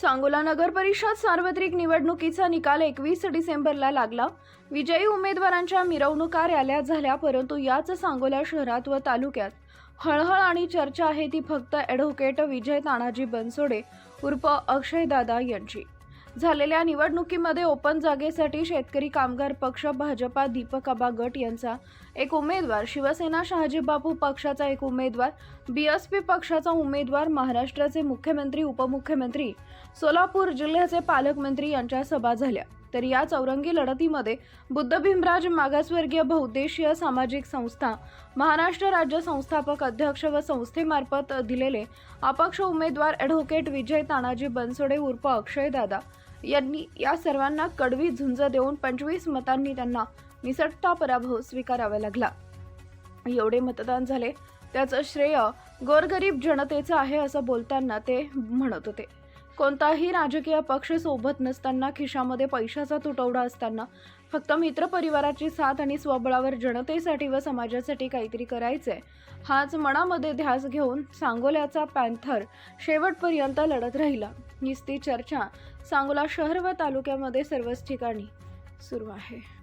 सांगोला नगर परिषद सार्वत्रिक निवडणुकीचा निकाल एकवीस डिसेंबरला लागला. विजयी उमेदवारांच्या मिरवणुका रॅल्या झाल्या परंतु याच सांगोला शहरात व तालुक्यात हळहळ आणि चर्चा आहे ती फक्त ॲडव्होकेट विजय तानाजी बनसोडे उर्फ अक्षयदादा यांची. झालेल्या निवडणुकीमध्ये ओपन जागेसाठी शेतकरी कामगार पक्ष भाजपा दीपक आबा गट यांचा एक उमेदवार शिवसेना शहाजीबापू पक्षाचा एक उमेदवार बी एस पी पक्षाचा उमेदवार महाराष्ट्राचे मुख्यमंत्री उपमुख्यमंत्री सोलापूर जिल्ह्याचे पालकमंत्री यांच्या सभा झाल्या. तर या चौरंगी लढतीमध्ये बुद्ध भीमराज मागासवर्गीय बहुद्देशीय सामाजिक संस्था महाराष्ट्र राज्य संस्थापक अध्यक्ष व संस्थेमार्फत दिलेले अपक्ष उमेदवार ॲडव्होकेट विजय तानाजी बनसोडे उर्फ अक्षयदादा यांनी या सर्वांना कडवी झुंज देऊन पंचवीस मतांनी त्यांना निसटता पराभव स्वीकारावा लागला. एवढे मतदान झाले त्याचं श्रेय गोरगरीब जनतेचं आहे असं बोलताना ते म्हणत होते. कोणताही राजकीय पक्ष सोबत नसताना खिशामध्ये पैशाचा तुटवडा असताना फक्त मित्रपरिवाराची साथ आणि स्वबळावर जनतेसाठी व समाजासाठी काहीतरी करायचंय हाच मनामध्ये ध्यास घेऊन सांगोल्याचा पॅन्थर शेवटपर्यंत लढत राहिला. नुसती चर्चा सांगोला शहर व तालुक्यामध्ये सर्वच ठिकाणी सुरू आहे.